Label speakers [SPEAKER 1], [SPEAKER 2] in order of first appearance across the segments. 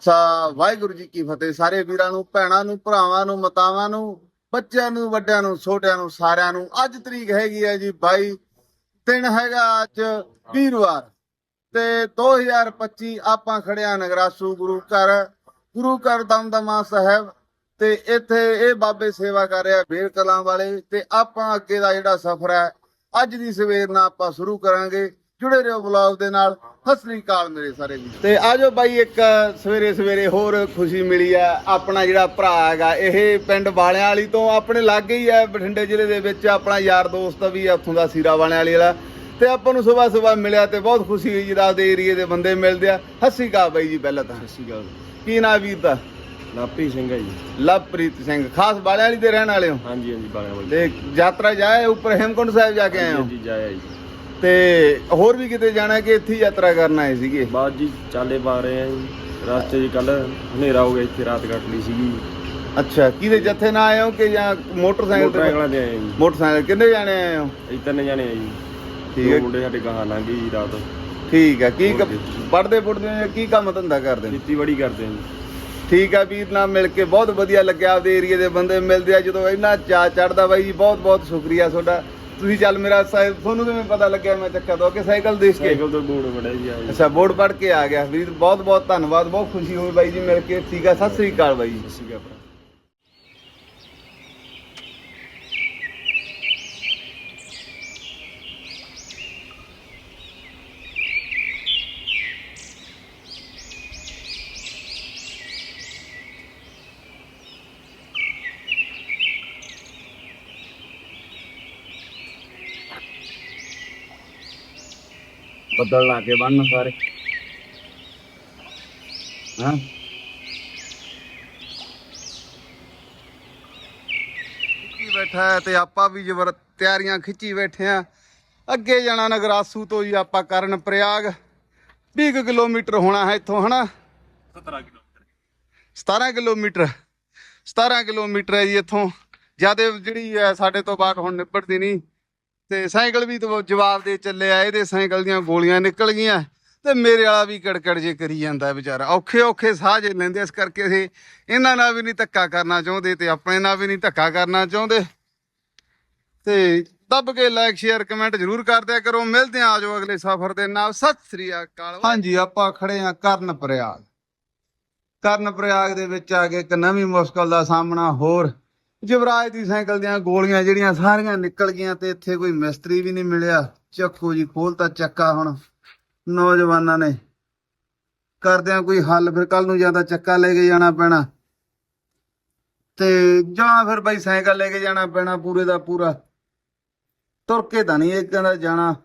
[SPEAKER 1] ਸਾ ਵਾਹਿਗੁਰੂ ਜੀ ਕੀ ਫਤਿਹ। ਸਾਰੇ ਵੀਰਾਂ ਨੂੰ, ਭੈਣਾਂ ਨੂੰ, ਭਰਾਵਾਂ ਨੂੰ, ਮਾਤਾਵਾਂ ਨੂੰ, ਬੱਚਿਆਂ ਨੂੰ, ਵੱਡਿਆਂ ਨੂੰ, ਛੋਟਿਆਂ ਨੂੰ, ਸਾਰਿਆਂ ਨੂੰ ਅੱਜ ਤਰੀਕ ਹੈਗੀ ਹੈ ਜੀ 22 ਦਿਨ ਹੈਗਾ ਅੱਜ ਵੀਰਵਾਰ। ਤੇ 2025 ਆਪਾਂ ਖੜਿਆ ਨਗਰਾਸੂ ਗੁਰੂ ਘਰ ਗੁਰੂ ਘਰ ਦਮਦਮਾ ਸਾਹਿਬ। ਤੇ ਇੱਥੇ ਇਹ ਬਾਬੇ ਸੇਵਾ ਕਰ ਰਿਹਾ ਬੇਰ ਕਲਾਂ ਵਾਲੇ। ਤੇ ਆਪਾਂ ਅੱਗੇ ਦਾ ਜਿਹੜਾ ਸਫ਼ਰ ਹੈ, ਅੱਜ ਦੀ ਸਵੇਰ ਨਾਲ ਆਪਾਂ ਸ਼ੁਰੂ ਕਰਾਂਗੇ। ਜੁੜੇ ਰਹੋ ਬਲੌਗ ਦੇ ਨਾਲ। ਸ੍ਰੀ ਅਕਾਲ ਮੇਰੇ ਸਾਰੇ ਵੀ ਤੇ ਆਜੋ ਬਾਈ ਇੱਕ ਸਵੇਰੇ ਸਵੇਰੇ ਹੋਰ ਖੁਸ਼ੀ ਮਿਲੀ ਆ। ਆਪਣਾ ਜਿਹੜਾ ਭਰਾ ਹੈਗਾ ਇਹ ਪਿੰਡ ਵਾਲਿਆਂ ਵਾਲੀ ਤੋਂ ਆਪਣੇ ਲਾਗੇ ਹੀ ਹੈ ਬਠਿੰਡੇ ਜ਼ਿਲ੍ਹੇ ਦੇ ਵਿੱਚ ਆਪਣਾ ਯਾਰ ਦੋਸਤ ਵੀ ਆ ਉੱਥੋਂ ਦਾ ਸੀਰਾ ਵਾਲਿਆਂ ਵਾਲੀ ਵਾਲਾ। ਤੇ ਆਪਾਂ ਨੂੰ ਸਵੇਰ ਸਵੇਰ ਮਿਲਿਆ ਤੇ ਬਹੁਤ ਖੁਸ਼ੀ ਹੋਈ ਜਿਹੜਾ ਦੇ ਏਰੀਏ ਦੇ ਬੰਦੇ ਮਿਲਦੇ ਆ। ਸ੍ਰੀ ਅਕਾਲ ਬਾਈ ਜੀ ਪਹਿਲਾਂ ਤਾਂ।
[SPEAKER 2] ਸ਼੍ਰੀ ਅਕਾਲ।
[SPEAKER 1] ਕੀ ਨਾਂ ਵੀਰ ਦਾ?
[SPEAKER 2] ਲਾਪੀ ਸਿੰਘ ਹੈ ਜੀ।
[SPEAKER 1] ਲਵਪ੍ਰੀਤ ਸਿੰਘ। ਖਾਸ ਵਾਲਿਆਂ ਵਾਲੀ ਦੇ ਰਹਿਣ ਵਾਲੇ ਹੋ?
[SPEAKER 2] ਹਾਂਜੀ ਹਾਂਜੀ ਬਾਲਿਆਂ ਵਾਲੀ।
[SPEAKER 1] ਤੇ ਯਾਤਰਾ ਜਾਏ ਉੱਪਰ ਹੇਮਕੁੰਟ ਸਾਹਿਬ ਜਾ ਕੇ ਆਏ ਹੋ?
[SPEAKER 2] ਹਾਂਜੀ ਜਾਇਆ ਜੀ।
[SPEAKER 1] ਤੇ ਹੋਰ ਵੀ ਕਿਤੇ ਜਾਣਾ ਕਿ ਇੱਥੇ ਹੀ ਯਾਤਰਾ ਕਰਨ ਆਏ ਸੀਗੇ?
[SPEAKER 2] ਬਾਅਦ ਜੀ ਚਾਲੇ ਪਾ ਰਹੇ ਆ ਜੀ। ਰਸਤੇ 'ਚ ਕੱਲ ਹਨੇਰਾ ਹੋ ਗਿਆ ਇੱਥੇ ਰਾਤ ਕੱਟ ਲਈ ਸੀਗੀ।
[SPEAKER 1] ਅੱਛਾ ਕਿਹਦੇ ਜੱਥੇ ਨਾਲ ਆਏ ਹੋ ਕਿ ਜਾਂ ਮੋਟਰਸਾਈਕਲ ਤੇ
[SPEAKER 2] ਮੋਟਰਸਾਈਕਲਾਂ ਤੇ ਆਏ ਆ ਜੀ।
[SPEAKER 1] ਮੋਟਰਸਾਈਕਲ ਕਿੰਨੇ ਜਾਣੇ ਆਏ ਹੋ?
[SPEAKER 2] ਅਸੀਂ ਤਿੰਨ ਜਾਣੇ ਆ ਜੀ।
[SPEAKER 1] ਠੀਕ ਹੈ।
[SPEAKER 2] ਮੁੰਡੇ ਸਾਡੇ ਗਾਹਾਂ ਲੰਘ ਗਏ ਜੀ ਰਾਤ।
[SPEAKER 1] ਠੀਕ ਹੈ ਕੀ। ਪੜਦੇ ਪੁੜਦੇ ਕੀ ਕੰਮ ਧੰਦਾ ਕਰਦੇ ਨੇ
[SPEAKER 2] ਖੇਤੀਬਾੜੀ ਕਰਦੇ ਆ ਜੀ।
[SPEAKER 1] ਠੀਕ ਆ ਵੀਰ ਨਾਲ ਮਿਲ ਕੇ ਬਹੁਤ ਵਧੀਆ ਲੱਗਿਆ ਆਪਦੇ ਏਰੀਏ ਦੇ ਬੰਦੇ ਮਿਲਦੇ ਆ। ਜਦੋਂ ਇੰਨਾ ਚਾ ਚੜਦਾ ਬਾਈ ਜੀ ਬਹੁਤ ਬਹੁਤ ਸ਼ੁਕਰੀਆ ਤੁਹਾਡਾ। ਤੁਸੀਂ ਚੱਲ ਮੇਰਾ ਸਾਹਿਬ ਤੁਹਾਨੂੰ ਕਿਵੇਂ ਪਤਾ ਲੱਗਿਆ ਮੈਂ ਚੱਕਾ ਦੋ ਕਿ ਸਾਈਕਲ ਦੇਖ ਕੇ?
[SPEAKER 2] ਸਾਈਕਲ ਤੋਂ ਬੂੜ ਬੜਾ ਜੀ ਆ ਜੀ।
[SPEAKER 1] ਅੱਛਾ ਬੋਰਡ ਪੜ ਕੇ ਆ ਗਿਆ। ਵੀਰ ਬਹੁਤ ਬਹੁਤ ਧੰਨਵਾਦ। ਬਹੁਤ ਖੁਸ਼ੀ ਹੋਈ ਬਾਈ ਜੀ ਮਿਲ ਕੇ। ਠੀਕ ਆ ਸਤਿ ਸ੍ਰੀ ਅਕਾਲ ਬਾਈ ਜੀ।
[SPEAKER 2] ਸਤਿ ਸ਼੍ਰੀ ਅਕਾਲ।
[SPEAKER 1] ਬੱਦਲ ਲਾ ਕੇ ਬੰਨ ਸਾਰੇ। ਹਾਂ? ਖਿੱਚੀ ਬੈਠਾ ਹੈ ਤੇ ਆਪਾਂ ਵੀ ਜਬਰ ਤਿਆਰੀਆਂ ਖਿੱਚੀ ਬੈਠੇ ਆ ਅੱਗੇ ਜਾਣਾ ਨਗਰਾਸੂ ਤੋਂ ਜੀ ਆਪਾਂ ਕਰਨ ਪ੍ਰਯਾਗ। 20 ਕੁ ਕਿਲੋਮੀਟਰ ਹੋਣਾ ਹੈ ਇੱਥੋਂ ਹਨਾ?
[SPEAKER 2] 17 ਕਿਲੋਮੀਟਰ।
[SPEAKER 1] 17 ਕਿਲੋਮੀਟਰ। 17 ਕਿਲੋਮੀਟਰ ਹੈ ਜੀ ਇੱਥੋਂ। ਜਿਆਦੇ ਜਿਹੜੀ ਹੈ ਸਾਡੇ ਤੋਂ ਬਾਅਦ ਹੁਣ ਨਿਬੜਦੀ ਨਹੀਂ। ਤੇ ਸਾਈਕਲ ਵੀ ਤੋਂ ਜਵਾਬ ਦੇ ਚੱਲੇ ਇਹਦੇ ਸਾਈਕਲ ਦੀਆਂ ਗੋਲੀਆਂ ਨਿਕਲ ਗਈਆਂ। ਤੇ ਮੇਰੇ ਵਾਲਾ ਵੀ ਕੜਕੜ ਜੇ ਕਰੀ ਜਾਂਦਾ ਵਿਚਾਰਾ। ਔਖੇ ਔਖੇ ਸਾਹ ਜੇ ਲੈਂਦੇ ਇਸ ਕਰਕੇ ਅਸੀਂ ਇਹਨਾਂ ਨਾਲ ਵੀ ਨਹੀਂ ਧੱਕਾ ਕਰਨਾ ਚਾਹੁੰਦੇ ਤੇ ਆਪਣੇ ਨਾਲ ਵੀ ਨਹੀਂ ਧੱਕਾ ਕਰਨਾ ਚਾਹੁੰਦੇ। ਤੇ ਦੱਬ ਕੇ ਲਾਈਕ ਸ਼ੇਅਰ ਕਮੈਂਟ ਜਰੂਰ ਕਰ ਦਿਆ ਕਰੋ। ਮਿਲਦੇ ਆ ਜਾਓ ਅਗਲੇ ਸਫ਼ਰ ਦੇ ਨਾਲ। ਸਤਿ ਸ੍ਰੀ ਅਕਾਲ। ਹਾਂਜੀ, ਆਪਾਂ ਖੜੇ ਆਂ ਕਰਨ ਪ੍ਰਯਾਗ। ਕਰਨ ਪ੍ਰਯਾਗ ਦੇ ਵਿੱਚ ਆ ਕੇ ਇੱਕ ਨਵੀਂ ਮੁਸ਼ਕਲ ਦਾ ਸਾਹਮਣਾ ਹੋਰ ਜਵਰਾਜ ਦੀ ਸਾਈਕਲ ਦੀਆਂ ਗੋਲੀਆਂ ਜਿਹੜੀਆਂ ਸਾਰੀਆਂ ਨਿਕਲ ਗਈਆਂ ਤੇ ਇੱਥੇ ਕੋਈ ਮਿਸਤਰੀ ਵੀ ਨਹੀਂ ਮਿਲਿਆ। ਚੱਕੋ ਜੀ ਖੋਲਤਾ ਚੱਕਾ ਹੁਣ। ਨੌਜਵਾਨਾਂ ਨੇ। ਕਰਦਿਆਂ ਕੋਈ ਹੱਲ, ਫਿਰ ਕੱਲ ਨੂੰ ਜਾਂ ਤਾਂ ਚੱਕਾ ਲੈ ਕੇ ਜਾਣਾ ਪੈਣਾ। ਤੇ ਜਾਂ ਫਿਰ ਬਾਈ ਸਾਈਕਲ ਲੈ ਕੇ ਜਾਣਾ ਪੈਣਾ ਪੂਰੇ ਦਾ ਪੂਰਾ। ਤੁਰ ਕੇ ਤਾਂ ਨਹੀਂ ਇਹ ਕਹਿੰਦਾ ਜਾਣਾ।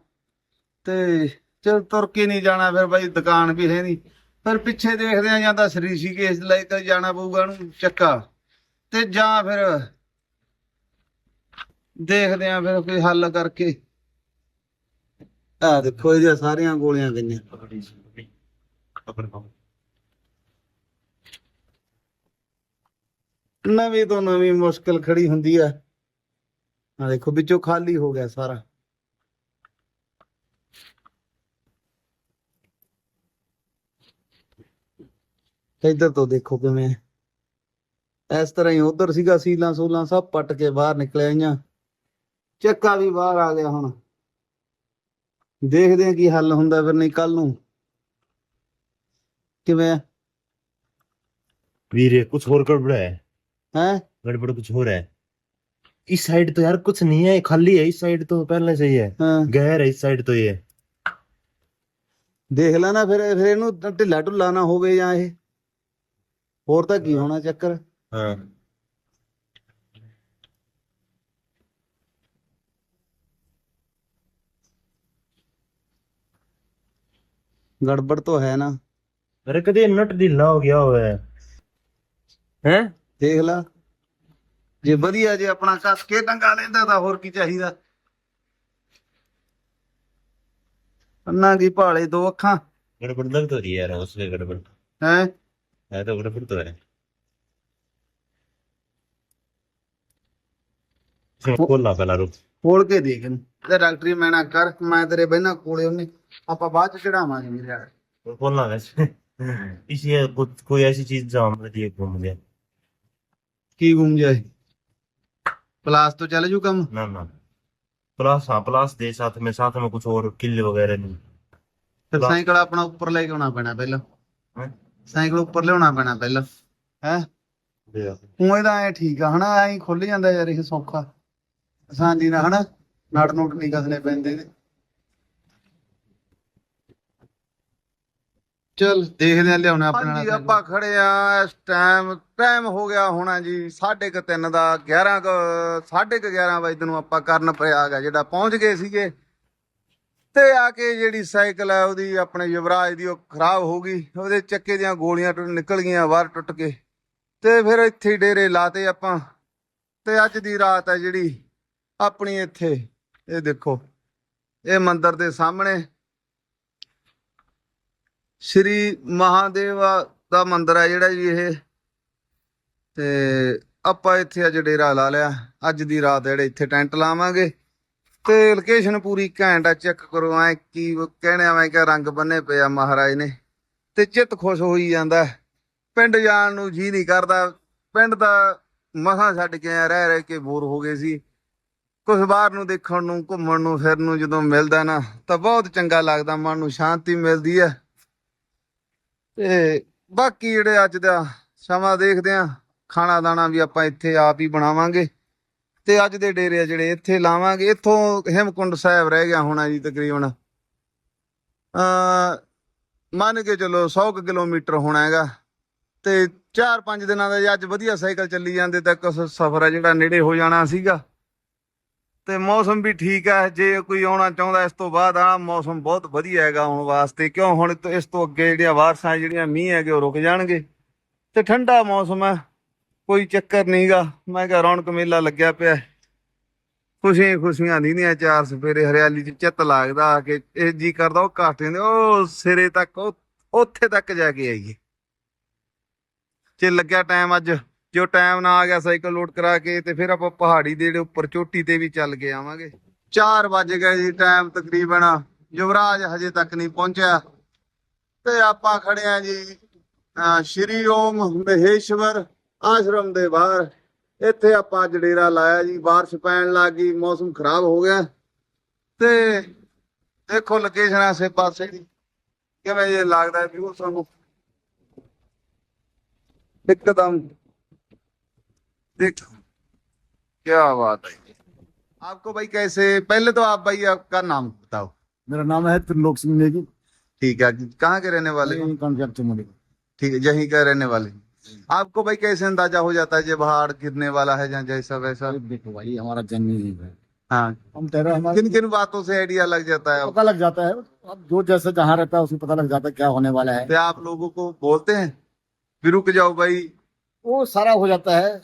[SPEAKER 1] ਤੇ ਚਲ ਤੁਰ ਕੇ ਨਹੀਂ ਜਾਣਾ, ਫਿਰ ਬਾਈ ਦੁਕਾਨ ਵੀ ਹੈ ਨਹੀਂ। ਫਿਰ ਪਿੱਛੇ ਦੇਖਦੇ ਆ ਜਾਂ ਤਾਂ ਕੇਸ ਲੈ ਕੇ ਜਾਣਾ ਪਊਗਾ ਉਹਨੂੰ ਚੱਕਾ। ਤੇ ਜਾਂ ਫਿਰ ਦੇਖਦੇ ਆ ਫਿਰ ਕੋਈ ਹੱਲ ਕਰਕੇ। ਆ ਦੇਖੋ, ਇਹਦੀਆਂ ਸਾਰੀਆਂ ਗੋਲੀਆਂ ਗਈਆਂ। ਨਵੀਂ ਤੋਂ ਨਵੀਂ ਮੁਸ਼ਕਲ ਖੜੀ ਹੁੰਦੀ ਆ। ਆ ਦੇਖੋ, ਵਿੱਚੋਂ ਖਾਲੀ ਹੋ ਗਿਆ ਸਾਰਾ। ਇੱਧਰ ਤੋਂ ਦੇਖੋ ਕਿਵੇਂ ਇਸ ਤਰ੍ਹਾਂ ਹੀ ਉਧਰ ਸੀਗਾ ਸੀਲਾਂ ਸੂਲਾਂ ਸਭ ਪੱਟ ਕੇ ਬਾਹਰ ਨਿਕਲ ਆਈਆਂ ਚੱਕਾ ਵੀ ਬਾਹਰ ਆ ਗਿਆ ਹੁਣ ਦੇਖਦੇ ਆ ਕੀ ਹੱਲ ਹੁੰਦਾ ਫਿਰ ਨਹੀਂ ਕੱਲ ਨੂੰ ਕਿਵੇਂ
[SPEAKER 3] वीर कुछ और गड़बड़ है
[SPEAKER 1] ਹੈ
[SPEAKER 3] गड़बड़ कुछ और है इस साइड तो यार कुछ नहीं है खाली है इस साइड तो पहले से ही है
[SPEAKER 1] ਹਾਂ
[SPEAKER 3] गहर है इस साइड तो ये
[SPEAKER 1] ਦੇਖ ਲੈ ਨਾ ਫਿਰ ਫਿਰ ਇਹਨੂੰ ਢਿੱਲਾ ਢੁੱਲਾ ਨਾ ਹੋਵੇ ਜਾਂ ਇਹ ਹੋਰ ਤਾਂ ਕੀ ਹੋਣਾ ਚੱਕਰ
[SPEAKER 3] हाँ
[SPEAKER 1] ਗੜਬੜ ਤਾਂ ਹੈ ਨਾ
[SPEAKER 3] अरे कदे नट ढीला हो गया हुआ है हैं
[SPEAKER 1] ਦੇਖ ਲੈ ਜੇ ਵਧੀਆ ਜੇ ਆਪਣਾ ਕੱਸ ਕੇ ਟੰਗਾ ਲੈਂਦਾ ਤਾਂ ਹੋਰ ਕੀ ਚਾਹੀਦਾ ਅੰਨਾ ਕੀ ਭਾਲੇ ਦੋ ਅੱਖਾਂ
[SPEAKER 3] गड़बड़ लग तो रही है यार उसमें गड़बड़
[SPEAKER 1] ਹੈ
[SPEAKER 3] है तो गड़बड़ तो है इसमें खोलना पहला रुक
[SPEAKER 1] ਖੋਲ ਕੇ ਦੇਖ ਇਹਨੂੰ ਤੇ ਡਾਕਟਰੀ ਮੈਨਾ ਕਰ ਮੈਂ ਤੇਰੇ ਬਹਿਣਾ ਕੋਲੇ ਉਹਨੇ ਆਪਾਂ ਬਾਅਦ ਚ ਚੜਾਵਾਂਗੇ ਮੇਰੇ ਯਾਰ
[SPEAKER 3] खोलना वैसे इसी कुछ कोई ऐसी चीज जो हम लिए घूम गए
[SPEAKER 1] ਕੀ ਘੁੰਮ ਜਾਏ ਪਲਾਸ ਤੋਂ ਚੱਲ ਜੂ ਕੰਮ
[SPEAKER 3] ना ना प्लस हाँ प्लस दे साथ में साथ में कुछ और किले वगैरह नहीं
[SPEAKER 1] ਫਿਰ
[SPEAKER 3] ਪਲਾਸ-
[SPEAKER 1] ਸਾਈਕਲ ਆਪਣਾ ਉੱਪਰ ਲੈ ਕੇ ਆਉਣਾ ਪੈਣਾ ਪਹਿਲਾਂ
[SPEAKER 3] ਹੈਂ?
[SPEAKER 1] ਸਾਈਕਲ ਉੱਪਰ ਲਿਆਉਣਾ ਪੈਣਾ ਪਹਿਲਾਂ ਹੈ ਉਹ ਇਹਦਾ ਐ ਠੀਕ ਆ ਹਨਾ ਐਂ ਖੁੱਲ ਜਾਂਦਾ ਯਾਰ ਇਹ ਸੌਖਾ ਆਸਾਨੀ ਨਾਲ ਹਨਾ? ਨਟ ਨੁਟ ਨਹੀਂ ਕਸਨੇ ਪੈਂਦੇ। ਨੇ ਚਲ ਦੇਖਦੇ ਆ ਲਿਆਉਣਾ ਆਪਣੇ ਨਾਲ ਆਪਾਂ ਖੜੇ ਆ। ਇਸ ਟਾਈਮ ਟਾਈਮ ਹੋ ਗਿਆ ਹੋਣਾ ਜੀ 3:30 ਦਾ 11 ਕੁ 11:30 ਵਜੇ ਨੂੰ ਆਪਾਂ ਕਰਨ ਪ੍ਰਯਾਗ ਆ ਜਿਹੜਾ ਪਹੁੰਚ ਗਏ ਸੀਗੇ। ਤੇ ਆ ਕੇ ਜਿਹੜੀ ਸਾਈਕਲ ਹੈ ਉਹਦੀ ਆਪਣੇ ਯੁਵਰਾਜ ਦੀ ਉਹ ਖਰਾਬ ਹੋ ਗਈ। ਉਹਦੇ ਚੱਕੇ ਦੀਆਂ ਗੋਲੀਆਂ ਟੁੱਟ ਨਿਕਲ ਗਈਆਂ ਬਾਹਰ ਟੁੱਟ ਕੇ। ਤੇ ਫਿਰ ਇੱਥੇ ਡੇਰੇ ਲਾਤੇ ਆਪਾਂ। ਤੇ ਅੱਜ ਦੀ ਰਾਤ ਹੈ ਜਿਹੜੀ ਆਪਣੀ ਇੱਥੇ, ਇਹ ਦੇਖੋ, ਇਹ ਮੰਦਿਰ ਦੇ ਸਾਹਮਣੇ। ਸ਼੍ਰੀ ਮਹਾਦੇਵ ਦਾ ਮੰਦਿਰ ਹੈ ਜਿਹੜਾ ਜੀ ਇਹ। ਤੇ ਆਪਾਂ ਇੱਥੇ ਅੱਜ ਡੇਰਾ ਲਾ ਲਿਆ। ਅੱਜ ਦੀ ਰਾਤ ਜਿਹੜੇ ਇੱਥੇ ਟੈਂਟ ਲਾਵਾਂਗੇ। ਤੇ ਲੋਕੇਸ਼ਨ ਪੂਰੀ ਘੈਂਟ ਆ, ਚੈੱਕ ਕਰੋ, ਐ ਕੀ ਕਹਿਣੇ ਮੈਂ ਕਿ ਰੰਗ ਬੰਨੇ ਪਿਆ ਮਹਾਰਾਜ ਨੇ। ਤੇ ਚਿੱਤ ਖੁਸ਼ ਹੋਈ ਜਾਂਦਾ ਪਿੰਡ ਜਾਣ ਨੂੰ ਜੀ ਨਹੀਂ ਕਰਦਾ। ਪਿੰਡ ਦਾ ਮਸਾਂ ਛੱਡ ਕੇ ਆਇਆ ਰਹਿ ਰਹਿ ਕੇ ਬੋਰ ਹੋ ਗਏ ਸੀ। ਕੁਝ ਬਾਹਰ ਨੂੰ ਦੇਖਣ ਨੂੰ, ਘੁੰਮਣ ਨੂੰ ਫਿਰਨ ਨੂੰ ਜਦੋਂ ਮਿਲਦਾ ਨਾ, ਤਾਂ ਬਹੁਤ ਚੰਗਾ ਲੱਗਦਾ, ਮਨ ਨੂੰ ਸ਼ਾਂਤੀ ਮਿਲਦੀ ਹੈ। ਤੇ ਬਾਕੀ ਜਿਹੜੇ ਅੱਜ ਦਾ ਸਮਾਂ ਦੇਖਦੇ ਆ ਖਾਣਾ ਦਾਣਾ ਵੀ ਆਪਾਂ ਇੱਥੇ ਆਪ ਹੀ ਬਣਾਵਾਂਗੇ। ਤੇ ਅੱਜ ਦੇ ਡੇਰੇ ਆ ਜਿਹੜੇ, ਇੱਥੇ ਲਾਵਾਂਗੇ। ਇੱਥੋਂ ਹਿਮਕੁੰਡ ਸਾਹਿਬ ਰਹਿ ਗਿਆ ਹੋਣਾ ਜੀ ਤਕਰੀਬਨ। ਅ ਮੰਨ ਕੇ ਚਲੋ 100 ਕੁ ਕਿਲੋਮੀਟਰ ਹੋਣਾ ਹੈਗਾ। ਤੇ 4-5 ਦਿਨਾਂ ਦਾ ਜੇ ਅੱਜ ਵਧੀਆ ਸਾਈਕਲ ਚੱਲੀ ਜਾਂਦੇ, ਤਾਂ ਕੁਛ ਸਫ਼ਰ ਆ ਜਿਹੜਾ ਨੇੜੇ ਹੋ ਜਾਣਾ ਸੀਗਾ। ਤੇ ਮੌਸਮ ਵੀ ਠੀਕ ਹੈ ਜੇ ਕੋਈ ਆਉਣਾ ਚਾਹੁੰਦਾ ਇਸ ਤੋਂ ਬਾਅਦ ਆ ਮੌਸਮ ਬਹੁਤ ਵਧੀਆ ਹੈਗਾ ਆਉਣ ਵਾਸਤੇ, ਕਿਉਂ ਹੁਣ ਇਸ ਤੋਂ ਅੱਗੇ ਜਿਹੜੀਆਂ ਵਾਰਸ਼ਾਂ, ਜਿਹੜੀਆਂ ਮੀਂਹ ਹੈਗੇ, ਉਹ ਰੁਕ ਜਾਣਗੇ। ਤੇ ਠੰਡਾ ਮੌਸਮ ਹੈ ਕੋਈ ਚੱਕਰ ਨਹੀਂਗਾ ਮੈਂ ਕਿਹਾ ਰੌਣਕ ਮੇਲਾ ਲੱਗਿਆ ਪਿਆ। ਖੁਸ਼ੀਆਂ ਖੁਸ਼ੀਆਂ ਨੀਂਦੀਆਂ ਚਾਰ ਸਫੇਰੇ ਹਰਿਆਲੀ ਚ ਚਿੱਤ ਲੱਗਦਾ ਆ ਇਹ ਜੀ ਕਰਦਾ, ਉਹ ਕਾਟੇ ਦੇ ਉਹ ਸਿਰੇ ਤੱਕ, ਉਹ, ਉੱਥੇ ਤੱਕ ਜਾ ਕੇ ਆਈਏ। ਜੇ ਲੱਗਿਆ ਟਾਈਮ ਅੱਜ। ਜੋ ਟਾਈਮ ਨਾ ਆ ਗਿਆ ਸਾਈਕਲ ਲੋਡ ਕਰਾ ਕੇ ਤੇ ਫਿਰ ਆਪਾਂ ਪਹਾੜੀ ਦੇ ਉੱਪਰ ਚੋਟੀ ਤੇ ਵੀ ਚੱਲ ਕੇ ਆਵਾਂਗੇ। 4 ਵਜ ਗਏ ਜੀ ਟਾਈਮ ਤਕਰੀਬਨ, ਯੁਵਰਾਜ ਹਜੇ ਤੱਕ ਨਹੀਂ ਪਹੁੰਚਿਆ। ਤੇ ਆਪਾਂ ਖੜੇ ਆ ਜੀ ਸ਼੍ਰੀ ਓਮ ਮਹੇਸ਼ਵਰ ਆਸ਼ਰਮ ਦੇ ਬਾਹਰ। ਇੱਥੇ ਆਪਾਂ ਜੜੇਰਾ ਲਾਇਆ ਜੀ بارش ਪੈਣ ਲੱਗੀ ਮੌਸਮ ਖਰਾਬ ਹੋ ਗਿਆ। ਤੇ ਦੇਖੋ ਲੋਕੇਸ਼ਨ ਆਸੇ ਪਾਸੇ ਦੀ। ਕਿਵੇਂ ਜੇ ਲੱਗਦਾ ਵੀਊ ਸਾਨੂੰ ਇੱਕਦਮ देखो क्या बात है। आपको भाई कैसे पहले तो आप भाई आपका नाम बताओ।
[SPEAKER 4] मेरा नाम है त्रिलोक सिंह नेगी।
[SPEAKER 1] ठीक है कहाँ के रहने वाले ठीक है यहीं का रहने वाले आपको भाई कैसे अंदाज़ा हो जाता है जब पहाड़ गिरने वाला है या जैसा वैसा?
[SPEAKER 4] देखो भाई हमारा जन्म ही है।
[SPEAKER 1] हाँ।
[SPEAKER 4] हम
[SPEAKER 1] किन किन बातों से आइडिया लग जाता है?
[SPEAKER 4] पता लग जाता है। अब जो जैसे जहाँ रहता है उसे पता लग जाता है क्या होने वाला है।
[SPEAKER 1] तो आप लोगों को बोलते हैं? फिर रुक जाओ भाई।
[SPEAKER 4] वो सारा हो जाता है।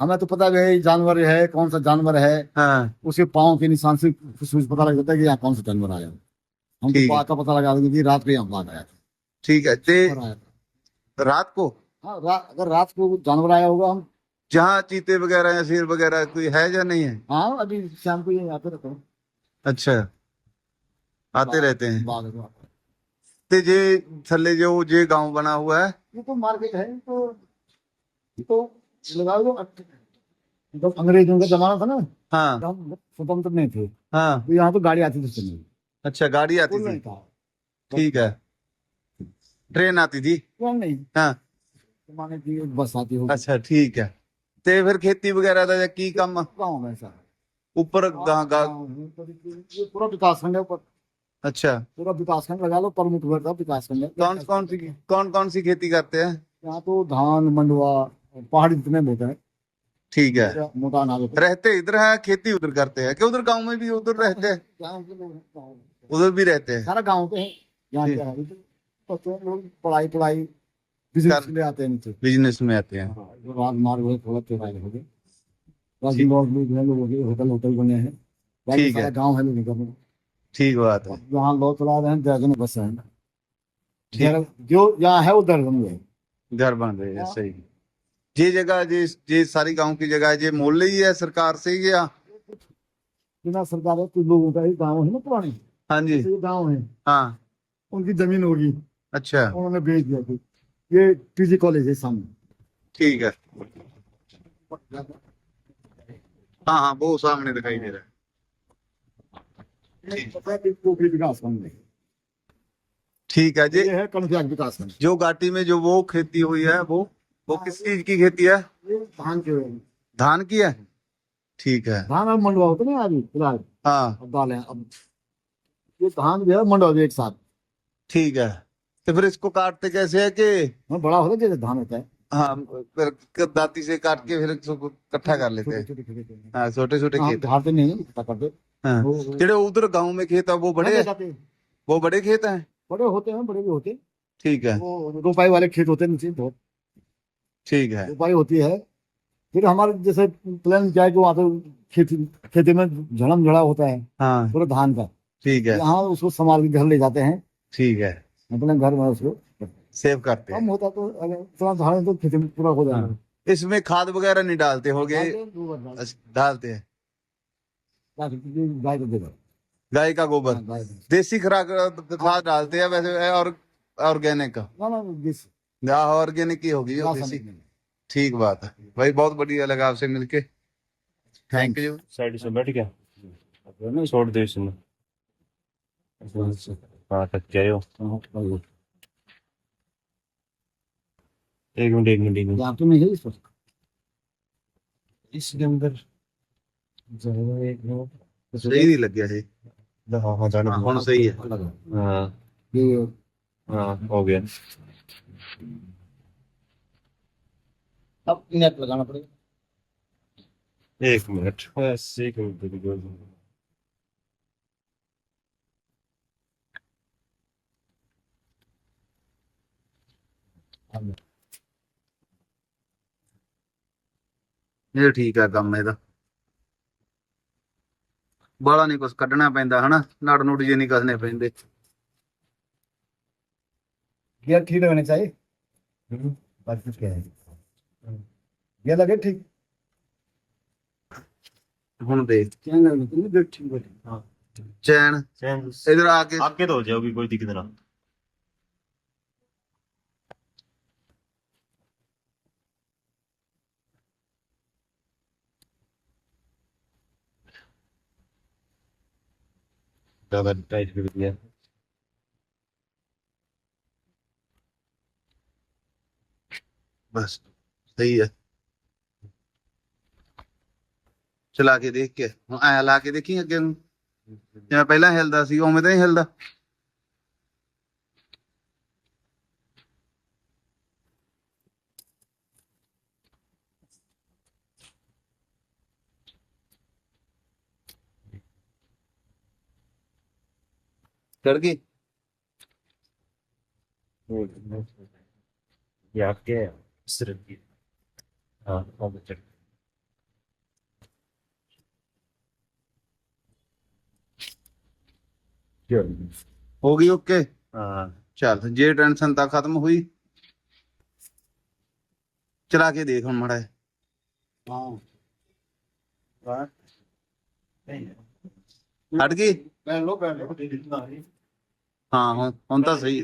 [SPEAKER 4] हमें तो पता है ये जानवर है कौन सा जानवर है।
[SPEAKER 1] हाँ।
[SPEAKER 4] उसके पाँव के निशान से कुछ कुछ पता लग जाता है कि यहाँ कौन सा जानवर आया। हम तो
[SPEAKER 1] है।
[SPEAKER 4] का पता लगा देंगे कि रात को यहाँ बाघ आया था।
[SPEAKER 1] ठीक है ते। रात को?
[SPEAKER 4] हाँ रा, अगर रात को जानवर आया होगा हम।
[SPEAKER 1] जहाँ चीते वगैरह या शेर वगैरह कोई है या नहीं है?
[SPEAKER 4] हाँ अभी शाम को ये आते रहते हैं।
[SPEAKER 1] अच्छा। आते रहते हैं।
[SPEAKER 4] बाघ।
[SPEAKER 1] ते जे थल्ले जो जे गाँव बना हुआ है।
[SPEAKER 4] ये तो मार्केट है तो तो लगा लो जब अंग्रेजों का जमाना था ना
[SPEAKER 1] हाँ
[SPEAKER 4] तो हम स्वतंत्र नहीं थे
[SPEAKER 1] हाँ
[SPEAKER 4] तो यहाँ तो गाड़ी आती थी चलने
[SPEAKER 1] अच्छा गाड़ी आती
[SPEAKER 4] पुल नहीं
[SPEAKER 1] थी
[SPEAKER 4] था
[SPEAKER 1] ठीक है ट्रेन आती थी
[SPEAKER 4] ट्रेन नहीं
[SPEAKER 1] हाँ
[SPEAKER 4] माने की एक बस आती होगी
[SPEAKER 1] अच्छा ठीक है ते फिर खेती वगैरह ਦਾ ਕੀ ਕੰਮ
[SPEAKER 4] गाँव में ऐसा
[SPEAKER 1] ਉੱਪਰ ਗਾ ਗਾ
[SPEAKER 4] गाँव में, तो ये पूरा विकास खंड है ऊपर
[SPEAKER 1] अच्छा
[SPEAKER 4] पूरा विकास खंड लगा लो प्रमुख वर्ग का विकास खंड है
[SPEAKER 1] कौन कौन सी कौन कौन सी खेती करते हैं
[SPEAKER 4] यहाँ तो धान मंडुआ पहाड़ी जितने में होता है
[SPEAKER 1] ठीक है
[SPEAKER 4] ऐसा मोटा अनाज होता
[SPEAKER 1] रहते इधर है खेती उधर करते हैं कि उधर गांव में भी उधर रहते हैं
[SPEAKER 4] है गाँव के लोग गाँव में।
[SPEAKER 1] उधर भी रहते हैं
[SPEAKER 4] सारा गाँव पे है यहाँ
[SPEAKER 1] ठीक।
[SPEAKER 4] क्या है तो बच्चे लोग पढ़ाई पढ़ाई बिजनेस
[SPEAKER 1] कर-
[SPEAKER 4] के लिए आते हैं नीचे
[SPEAKER 1] बिजनेस में आते हैं
[SPEAKER 4] हाँ, जो राजमार्ग हुए थोड़ा चौराहे हो गए राजमार्ग भी जो है लोग हो गए होटल होटल बने हैं बाकी
[SPEAKER 1] ठीक है।
[SPEAKER 4] सारा गाँव है लोगों का
[SPEAKER 1] ठीक बात है
[SPEAKER 4] जहाँ लोग चला रहे हैं दर्जन बस है
[SPEAKER 1] ठीक।
[SPEAKER 4] देहरा- जो यहाँ है वो दर्जन में है
[SPEAKER 1] घर बन रहे हैं
[SPEAKER 4] हाँ।
[SPEAKER 1] सही ये जगह ये ये सारी गाँव की जगह ये मोहल्ले ही है सरकार से ही या?
[SPEAKER 4] बिना सरकार है कुछ लोगों का ही गाँव है ना पुराने?
[SPEAKER 1] हाँ जी।
[SPEAKER 4] ये गाँव है।
[SPEAKER 1] हाँ।
[SPEAKER 4] उनकी ज़मीन होगी।
[SPEAKER 1] अच्छा।
[SPEAKER 4] उन्होंने भेज दिया फिर। ये पीजी कॉलेज है सामने।
[SPEAKER 1] ठीक है। हाँ हाँ वो सामने दिखाई दे रहा है।
[SPEAKER 4] है
[SPEAKER 1] ठीक है जी
[SPEAKER 4] ये है विकास
[SPEAKER 1] जो घाटी में जो वो खेती हुई है वो वो किस चीज़ की खेती है?
[SPEAKER 4] धान के
[SPEAKER 1] धान की है? ठीक है।
[SPEAKER 4] धान अब मंडवा होते ना अभी फ़िलहाल।
[SPEAKER 1] हाँ।
[SPEAKER 4] अब डाले अब ये धान जो है मंडवा एक साथ।
[SPEAKER 1] ठीक है। तो फिर इसको काटते कैसे है कि?
[SPEAKER 4] में बड़ा होता जैसे धान होता है।
[SPEAKER 1] हाँ फिर दाती से काट के फिर इसको इकट्ठा कर लेते हैं।
[SPEAKER 4] छोटे छोटे खेत
[SPEAKER 1] हाँ। छोटे छोटे खेत।
[SPEAKER 4] झाड़ते नहीं इकट्ठा करते
[SPEAKER 1] हाँ। जेड़े उधर गाँव में खेत है वो बड़े
[SPEAKER 4] हैं।
[SPEAKER 1] वो बड़े खेत हैं?
[SPEAKER 4] बड़े होते हैं बड़े भी होते हैं।
[SPEAKER 1] ठीक है।
[SPEAKER 4] वो रोपाई वाले खेत होते हैं नीचे बहुत।
[SPEAKER 1] ठीक है।
[SPEAKER 4] रोपाई होती है। फिर हमारे जैसे प्लान है कि वहाँ तो खेती खेती में झड़म झड़ा होता है
[SPEAKER 1] हाँ।
[SPEAKER 4] पूरा धान का।
[SPEAKER 1] ठीक है।
[SPEAKER 4] यहाँ उसको संभाल के घर ले जाते हैं।
[SPEAKER 1] ठीक है।
[SPEAKER 4] अपने घर में उसको
[SPEAKER 1] सेव करते
[SPEAKER 4] कम
[SPEAKER 1] हैं
[SPEAKER 4] होता तो अगर इतना धान तो खेती में पूरा हो जाएगा।
[SPEAKER 1] इसमें खाद वगैरह नहीं डालते होगे?
[SPEAKER 4] डालते हैं,
[SPEAKER 1] अच्छा, डालते हैं।
[SPEAKER 4] हैं, गाय को देगा
[SPEAKER 1] गाय का गोबर।
[SPEAKER 4] हाँ।
[SPEAKER 1] देसी खुराक खाद डालते हैं वैसे और ऑर्गेनिक का?
[SPEAKER 4] ना ना देसी।
[SPEAKER 1] ऑर्गेनिक ही होगी वो देसी
[SPEAKER 4] रासायनिक नहीं।
[SPEAKER 1] ठीक बात है भाई बहुत बढ़िया लगा आपसे मिलके थैंक यू
[SPEAKER 2] साइड से बैठ गया छोड़ दे इसमें हाँ तक जाओ
[SPEAKER 4] हाँ, भाई।
[SPEAKER 2] एक मिनट एक मिनट एक मिनट
[SPEAKER 4] यहाँ तो नहीं है इस पर
[SPEAKER 2] इसके अंदर जरा एक मिनट
[SPEAKER 1] सही नहीं लग गया जी
[SPEAKER 2] हाँ हाँ जाना
[SPEAKER 1] हाँ, ਹੁਣ ਸਹੀ ਹੈ
[SPEAKER 4] लगा
[SPEAKER 2] हाँ
[SPEAKER 4] ये
[SPEAKER 2] हाँ हो गया
[SPEAKER 4] अब नेट लगाना पड़ेगा
[SPEAKER 2] एक मिनट बस एक मिनट रुक जाओ।
[SPEAKER 1] ਇਹ ਠੀਕ ਆ ਕੰਮ ਇਹਦਾ ਬਾਲਾ ਨਹੀਂ ਕੁਝ ਕੱਢਣਾ ਪੈਂਦਾ ਹਨਾ ਨੜ ਨੁੜ ਜੇ ਨਹੀਂ ਕੱਸਣੇ ਪੈਂਦੇ
[SPEAKER 4] गियर ठीक रहने चाहिए
[SPEAKER 2] हम्म,
[SPEAKER 4] बाकी कुछ क्या है गियर लगे ठीक
[SPEAKER 1] ਹੁਣ ਦੇਖ
[SPEAKER 4] चैन लगे तो गियर ठीक बैठे
[SPEAKER 1] ਚੈਨ
[SPEAKER 3] चैन
[SPEAKER 1] ਇਧਰ आ के
[SPEAKER 3] आगे तो हो जाओगी कोई दिक्कत ना
[SPEAKER 2] ज्यादा टाइट कर दिया
[SPEAKER 1] ਬਸ ਸਹੀ ਹੈ ਚਲਾ ਕੇ ਦੇਖ ਕੇ ਹੁਣ ਐ ਲਾ ਕੇ ਦੇਖੀ ਅੱਗੇ ਨੂੰ ਜਿਵੇਂ ਪਹਿਲਾਂ ਹਿਲਦਾ ਸੀ ਉਵੇਂ ਤਾਂ ਨਹੀਂ ਹਿਲਦਾ ਚੜ ਗਈ
[SPEAKER 2] ये आपके
[SPEAKER 1] ਹੋ ਗਈ ਓਕੇ?
[SPEAKER 2] ਹਾਂ।
[SPEAKER 1] ਚੱਲ ਜੇ ਟੈਨਸ਼ਨ ਤਾਂ ਖਤਮ ਹੋਈ। ਚਲਾ ਕੇ ਦੇਖ ਹੁਣ ਮਾੜਾ ਹਾਂ। ਹੁਣ ਤਾਂ ਸਹੀ।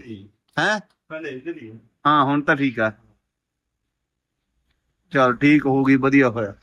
[SPEAKER 1] ਹੈ। ਹਾਂ ਹੁਣ ਤਾਂ ਠੀਕ ਆ। ਚਲ ਠੀਕ ਹੋ ਗਈ ਵਧੀਆ ਹੋਇਆ।